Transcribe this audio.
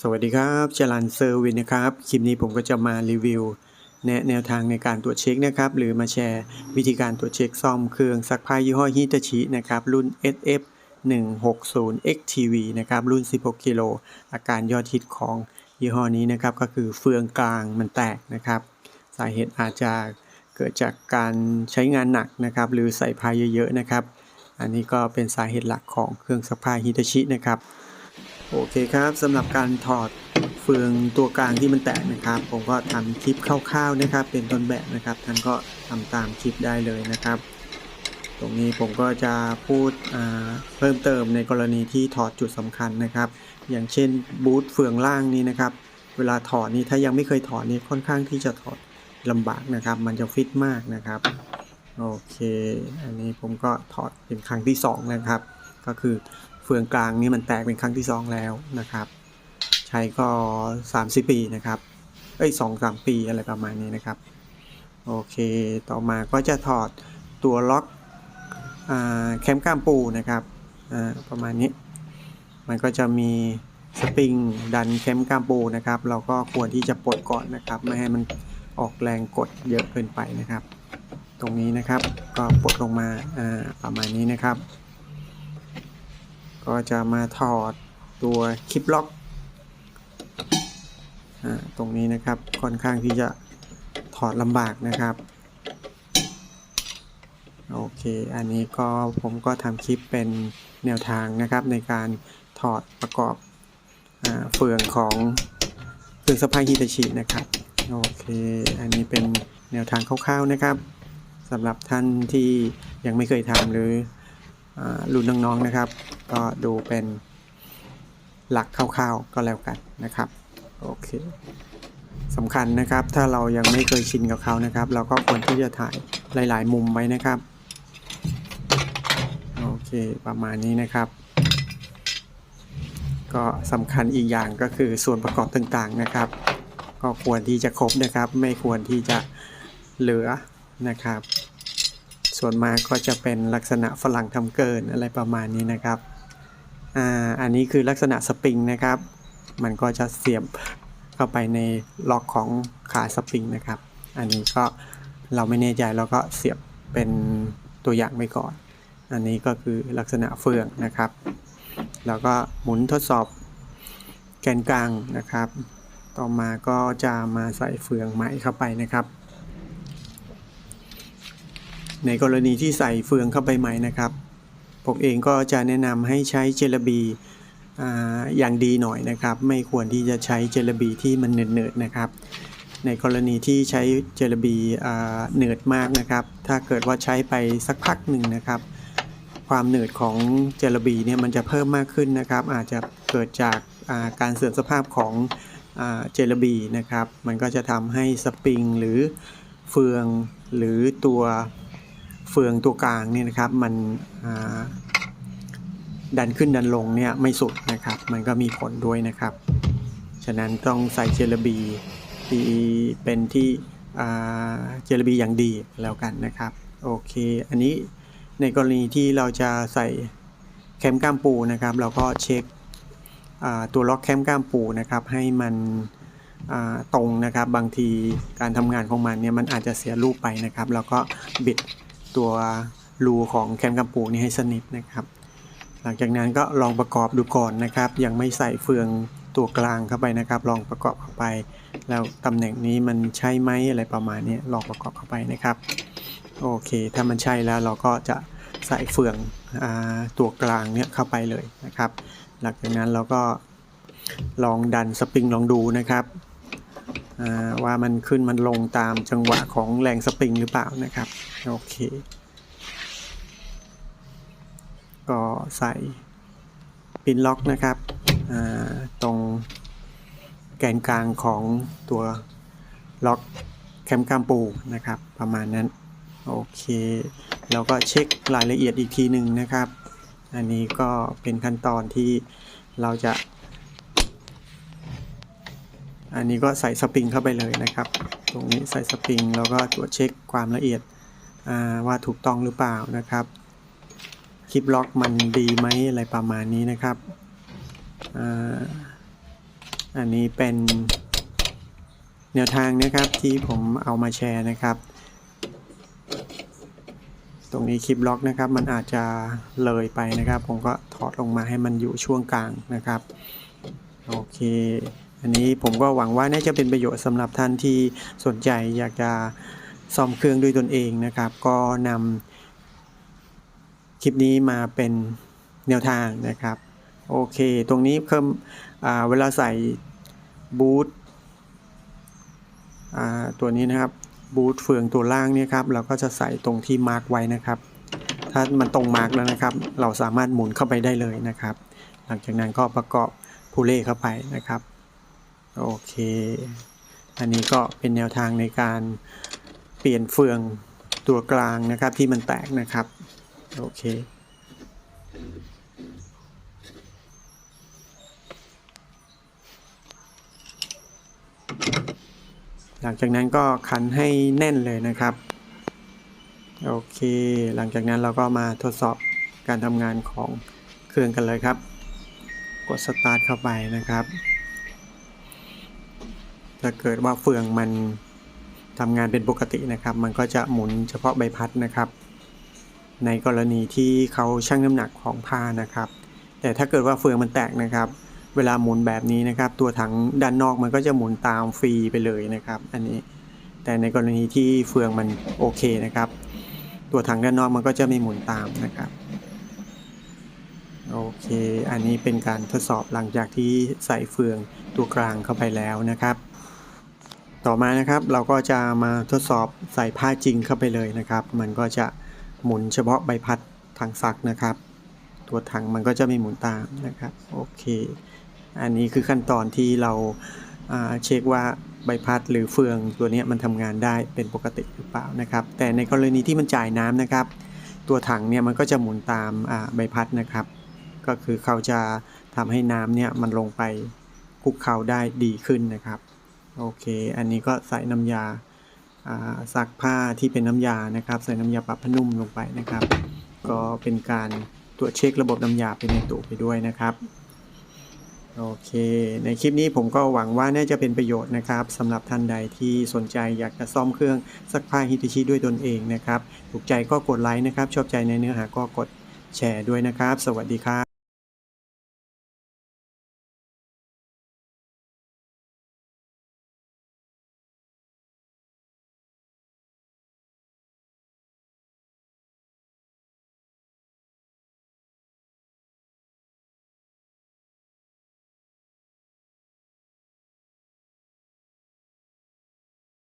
สวัสดีครับจรันเซอร์วินนะครับ คลิปนี้ผมก็จะมารีวิว แนะแนวทางในการตรวจเช็คนะครับ หรือมาแชร์วิธีการตรวจเช็คซ่อมเครื่องซักผ้ายี่ห้อฮิตาชินะครับ รุ่น SF 160 XTV นะครับ รุ่น 16 กิโล อาการยอดฮิตของยี่ห้อนี้นะครับ ก็คือเฟืองกลางมันแตกนะครับ สาเหตุอาจจะเกิดจากการใช้งานหนักนะครับ หรือใส่พายเยอะๆนะครับ อันนี้ก็เป็นสาเหตุหลักของเครื่องซักผ้าฮิตาชินะครับ โอเคครับสำหรับการถอดเฟืองตัวกลางที่มันแตกนะครับ ผมก็ทำคลิปคร่าวๆนะครับ เป็นต้นแบบนะครับท่านก็ทำตามคลิปได้เลยนะครับ ตรงนี้ผมก็จะพูดเพิ่มเติมในกรณีที่ถอดจุดสำคัญนะครับ อย่างเช่นบูทเฟืองล่างนี้นะครับ เวลาถอดนี่ถ้ายังไม่เคยถอดนี่ค่อนข้างที่จะถอดลำบากนะครับ มันจะฟิตมากนะครับโอเค อันนี้ผมก็ถอดเป็นครั้งที่สองนะครับ ก็คือ เฟืองกลางนี่มันแตกเป็นครั้งที่สองแล้วนะครับ ใช้ก็30ปีนะครับเอ้ยสองสามปีอะไรประมาณนี้นะครับ โอเคต่อมาก็จะถอดตัวล็อกอแคมกล้ามปูนะครับอ่าประมาณนี้ มันก็จะมีสปริงดันแคมกล้ามปูนะครับ เราก็ควรที่จะปลดก่อนนะครับ ไม่ให้มันออกแรงกดเยอะเกินไปนะครับ ตรงนี้นะครับก็ปลดลงมาอ่าประมาณนี้นะครับ ก็จะมาถอดตัวคลิปล็อกอตรงนี้นะครับค่อนข้างที่จะถอดลำบากนะครับโอเคอันนี้ก็ผมก็ทำคลิปเป็นแนวทางนะครับ ในการถอดประกอบอเฟืองของเครื่องสปายฮิตาชินะครับโอเคอันนี้เป็นแนวทางคร่าวๆนะครับสำหรับท่านที่ยังไม่เคยทำหรืออรุ่นน้องๆนะครับ ก็ดูเป็นหลักคร่าวๆก็แล้วกันนะครับ โอเคสำคัญนะครับ ถ้าเรายังไม่เคยชินกับเขานะครับ เราก็ควรที่จะถ่ายหลาย ๆ มุมไว้นะครับ โอเค ประมาณนี้นะครับ ก็สำคัญอีกอย่างก็คือส่วนประกอบต่างๆนะครับ ก็ควรที่จะครบนะครับ ไม่ควรที่จะเหลือนะครับ ส่วนมากก็จะเป็นลักษณะฝรั่งทำเกินอะไรประมาณนี้นะครับ อ่าอันนี้คือลักษณะสปริงนะครับ มันก็จะเสียบเข้าไปในล็อกของขาสปริงนะครับ อันนี้ก็เราไม่แน่ใจเราก็เสียบเป็นตัวอย่างไว้ก่อน อันนี้ก็คือลักษณะเฟืองนะครับ แล้วก็หมุนทดสอบแกนกลางนะครับ ต่อมาก็จะมาใส่เฟืองใหม่เข้าไปนะครับ ในกรณีที่ใส่เฟืองเข้าไปใหม่นะครับ ผมเองก็จะแนะนำให้ใช้เจลาบีอย่างดีหน่อยนะครับ ไม่ควรที่จะใช้เจลาบีที่มันเนืดๆนะครับ ในกรณีที่ใช้เจลาบีเนืดมากนะครับ ถ้าเกิดว่าใช้ไปสักพักหนึ่งนะครับ ความหนืดของเจลาบีเนี่ยมันจะเพิ่มมากขึ้นนะครับ อาจจะเกิดจากาการเสื่อมสภาพของเจลาบีนะครับ มันก็จะทำให้สปริงหรือเฟืองหรือตัว เฟืองตัวกลางนี่นะครับมันดันขึ้นดันลงเนี่ยไม่สุดนะครับ มันก็มีผลด้วยนะครับ ฉะนั้นต้องใส่เจลบีที่เป็นที่เจลบีอย่างดีแล้วกันนะครับโอเค อันนี้ในกรณีที่เราจะใส่แคมกล้ามปูนะครับ เราก็เช็คตัวล็อกแคมกล้ามปูนะครับ ให้มันตรงนะครับ บางทีการทำงานของมันเนี่ยมันอาจจะเสียรูปไปนะครับ แล้วก็บิด ตัวรูของแคมกล้ามปูนี่ให้สนิทนะครับ หลังจากนั้นก็ลองประกอบดูก่อนนะครับ ยังไม่ใส่เฟืองตัวกลางเข้าไปนะครับ ลองประกอบเข้าไป แล้วตำแหน่งนี้มันใช่ไหมอะไรประมาณนี้ลองประกอบเข้าไปนะครับโอเค ถ้ามันใช่แล้วเราก็จะใส่เฟืองอตัวกลางเนี่ยเข้าไปเลยนะครับ หลังจากนั้นเราก็ลองดันสปริงลองดูนะครับ ว่ามันขึ้นมันลงตามจังหวะของแรงสปริงหรือเปล่านะครับ โอเค ก็ใส่ปินล็อกนะครับตรงแกนกลางของตัวล็อกแคมกามปูนะครับ ประมาณนั้น โอเค แล้วก็เช็ครายละเอียดอีกทีหนึ่งนะครับ อันนี้ก็เป็นขั้นตอนที่เราจะ อันนี้ก็ใส่สปริงเข้าไปเลยนะครับ ตรงนี้ใส่สปริงแล้วก็ตรวจเช็คความละเอียดว่าถูกต้องหรือเปล่านะครับคลิปล็อกมันดีไหมอะไรประมาณนี้นะครับอ,อันนี้เป็นแนวทางนะครับที่ผมเอามาแชร์นะครับ ตรงนี้คลิปล็อกนะครับ มันอาจจะเลยไปนะครับ ผมก็ถอดลงมาให้มันอยู่ช่วงกลางนะครับ โอเค อันนี้ผมก็หวังว่าน่าจะเป็นประโยชน์สำหรับท่านที่สนใจอยากจะซ่อมเครื่องด้วยตนเองนะครับ ก็นำคลิปนี้มาเป็นแนวทางนะครับ โอเค ตรงนี้เพิ่มเวลาใส่บูทตัวนี้นะครับบูทเฟืองตัวล่างเนี่ยครับเราก็จะใส่ตรงที่มาร์กไว้นะครับ ถ้ามันตรงมาร์กแล้วนะครับ เราสามารถหมุนเข้าไปได้เลยนะครับ หลังจากนั้นก็ประกอบพูเล่เข้าไปนะครับ โอเค อันนี้ก็เป็นแนวทางในการเปลี่ยนเฟืองตัวกลางนะครับที่มันแตกนะครับ โอเคหลังจากนั้นก็คันให้แน่นเลยนะครับ โอเค หลังจากนั้นเราก็มาทดสอบการทำงานของเครื่องกันเลยครับ กดสตาร์ทเข้าไปนะครับ ถ้าเกิดว่าเฟืองมันทำงานเป็นปกตินะครับ มันก็จะหมุนเฉพาะใบพัดนะครับ ในกรณีที่เขาชั่งน้ำหนักของผ้านะครับ แต่ถ้าเกิดว่าเฟืองมันแตกนะครับ เวลาหมุนแบบนี้นะครับ ตัวถังด้านนอกมันก็จะหมุนตามฟรีไปเลยนะครับ อันนี้ แต่ในกรณีที่เฟืองมันโอเคนะครับ ตัวถังด้านนอกมันก็จะไม่หมุนตามนะครับโอเค อันนี้เป็นการทดสอบหลังจากที่ใส่เฟืองตัวกลางเข้าไปแล้วนะครับ ต่อมานะครับเราก็จะมาทดสอบใส่ผ้าจริงเข้าไปเลยนะครับ มันก็จะหมุนเฉพาะใบพัดถังซักนะครับ ตัวถังมันก็จะไม่หมุนตามนะครับโอเค อันนี้คือขั้นตอนที่เราเช็คว่าใบพัดหรือเฟืองตัวนี้มันทำงานได้เป็นปกติหรือเปล่านะครับ แต่ในกรณีที่มันจ่ายน้ำนะครับ ตัวถังเนี่ยมันก็จะหมุนตามใบพัดนะครับ ก็คือเขาจะทำให้น้ำเนี่ยมันลงไปคลุกเคล้าได้ดีขึ้นนะครับ โอเค อันนี้ก็ใส่น้ำยาซักผ้าที่เป็นน้ำยานะครับ ใส่น้ำยาปรับผ้านุ่มลงไปนะครับ ก็เป็นการตรวจเช็คระบบน้ำยาไปในตัวไปด้วยนะครับโอเค ในคลิปนี้ผมก็หวังว่าน่าจะเป็นประโยชน์นะครับสำหรับท่านใดที่สนใจอยากจะซ่อมเครื่องซักผ้าฮิตาชิด้วยตนเองนะครับ ถูกใจก็กดไลค์นะครับ ชอบใจในเนื้อหาก็กดแชร์ด้วยนะครับ สวัสดีครับ